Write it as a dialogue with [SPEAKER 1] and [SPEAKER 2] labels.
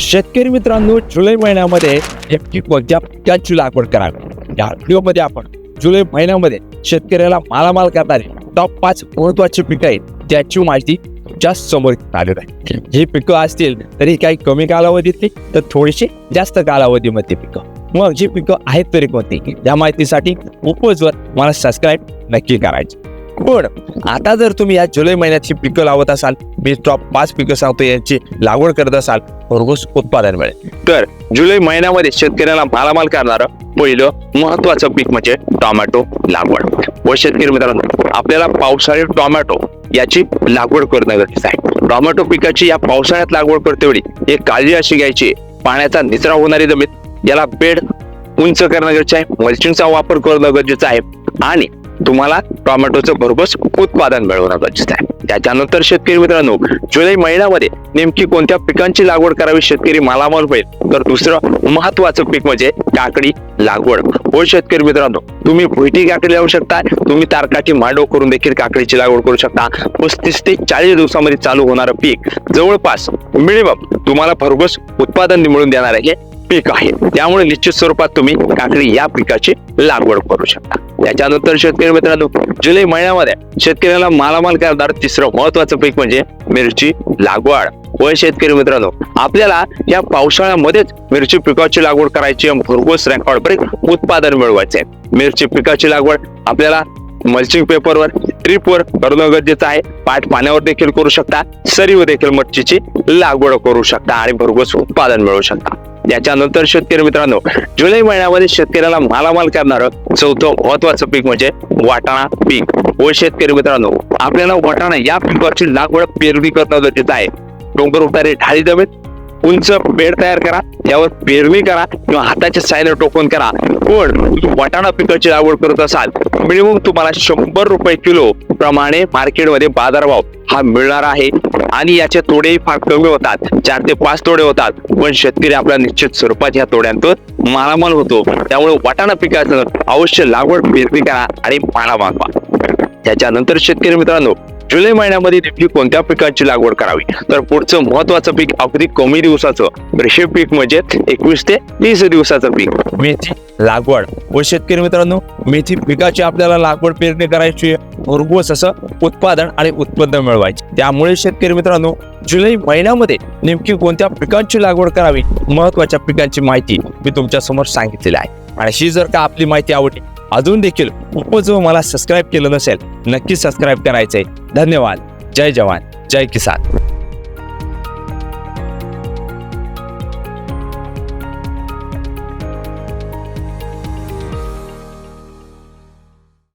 [SPEAKER 1] शेतकरी मित्रांनो जुलै महिन्यामध्ये एफटी कोणत्या पिकांची लागवड करावी. या व्हिडिओमध्ये आपण जुलै महिन्यामध्ये शेतकऱ्याला मालामाल करणारे टॉप पाच महत्वाची पिकं आहेत त्याची माहिती जास्त समोर आलेली आहे. ही पिकं असतील तरी काही कमी कालावधीतली तर थोडीशी जास्त कालावधीमध्ये पिकं. मग जी पिकं आहेत तरी कोणती? या माहितीसाठी उपजवर मला सबस्क्राईब नक्की करायचं. पण आता जर तुम्ही या जुलै महिन्याची पिकं लावत असाल मी टॉप पाच पिकं सांगतो यांची लागवड करत असाल भरघोस उत्पादन मिळेल. तर जुलै महिन्यामध्ये शेतकऱ्याला मालामाल करणारं पहिलं महत्वाचं पीक म्हणजे टोमॅटो लागवड. व शेतकरी मित्रांनो आपल्याला पावसाळी टोमॅटो याची लागवड करणं गरजेचं आहे. टोमॅटो पिकाची या पावसाळ्यात लागवड करते वेळी एक काळजी अशी घ्यायची पाण्याचा निचरा होणारी जमीन याला बेड उंच करणं गरजेचं आहे मल्चिंगचा वापर करणं गरजेचं आहे. आणि तुम्हाला टोमॅटोचं भरघोस उत्पादन मिळवणं गरजेचं आहे. त्याच्यानंतर शेतकरी मित्रांनो जुलै महिन्यामध्ये नेमकी कोणत्या पिकांची लागवड करावी शेतकरी मालामाल होईल? तर दुसरं महत्वाचं पीक म्हणजे काकडी लागवड. हो शेतकरी मित्रांनो तुम्ही भुईटी काकडी लावू शकता तुम्ही तारकाठी मांडव करून देखील काकडीची लागवड करू शकता. पस्तीस ते चाळीस दिवसामध्ये चालू होणारं पीक जवळपास मिनिमम तुम्हाला भरघोस उत्पादन मिळून देणार आहे पीक आहे. त्यामुळे निश्चित स्वरूपात तुम्ही काकडी या पिकाची लागवड करू शकता. त्याच्यानंतर शेतकरी मित्रांनो जुलै महिन्यामध्ये शेतकऱ्याला मालामाल करणार तिसरं महत्वाचं पीक म्हणजे मिरची लागवड. व शेतकरी मित्रांनो आपल्याला या पावसाळ्यामध्येच मिरची पिकाची लागवड करायची भरघोस रेकॉर्ड ब्रेक उत्पादन मिळवायचे. मिरची पिकाची लागवड आपल्याला मल्चिंग पेपरवर ट्रिपवर करणं गरजेचं आहे. पाठ पाण्यावर देखील करू शकता सरीवर देखील मच्छीची लागवड करू शकता आणि भरघोस उत्पादन मिळवू शकता. याच्यानंतर शेतकरी मित्रांनो जुलै महिन्यामध्ये शेतकऱ्याला मालामाल करणारं चौथं महत्वाचं पीक म्हणजे वाटाणा पीक. व शेतकरी मित्रांनो आपल्याला वाटाणा या पिकाची लागवड पेरणी करणं गरजेचं आहे. डोंगर उतारे ढाळी जमेत उंच बेड तयार करा त्यावर पेरणी करा किंवा हाताच्या साईने टोकून करा. पण वाटाणा पिकाची लागवड करत असाल मिनिमम तुम्हाला शंभर रुपये किलो प्रमाणे मार्केटमध्ये बाजारभाव हा मिळणार आहे. आणि याचे तोडेही फार कमी होतात. चार ते पाच तोडे होतात. पण शेतकरी आपल्या निश्चित स्वरूपात या तोड्यांतून मालामाल होतो. त्यामुळे वाटाणा पिकाचं अवश्य लागवड पेरणी करा आणि मालामाल बांधवा त्याच्यानंतर शेतकरी मित्रांनो जुलै महिन्यामध्ये नेमकी कोणत्या पिकांची लागवड करावी? तर पुढचं महत्वाचं पीक अगदी कमी दिवसाचं रेशे पीक म्हणजे एकवीस ते तीस दिवसाचं पीक. मेथी लागवड. व शेतकरी मित्रांनो मेथी पिकाची आपल्याला लागवड पेरणी करायची आहे. भरघोस असं उत्पादन आणि उत्पन्न मिळवायचे. त्यामुळे शेतकरी मित्रांनो जुलै महिन्यामध्ये नेमकी कोणत्या पिकांची लागवड करावी महत्त्वाच्या पिकांची माहिती मी तुमच्यासमोर सांगितलेली आहे. आणि ही जर का आपली माहिती आवडली अजून देखील उपजव मला सबस्क्राईब केलं नसेल नक्की सबस्क्राईब करायचंय. धन्यवाद. जय जवान. जय किसान.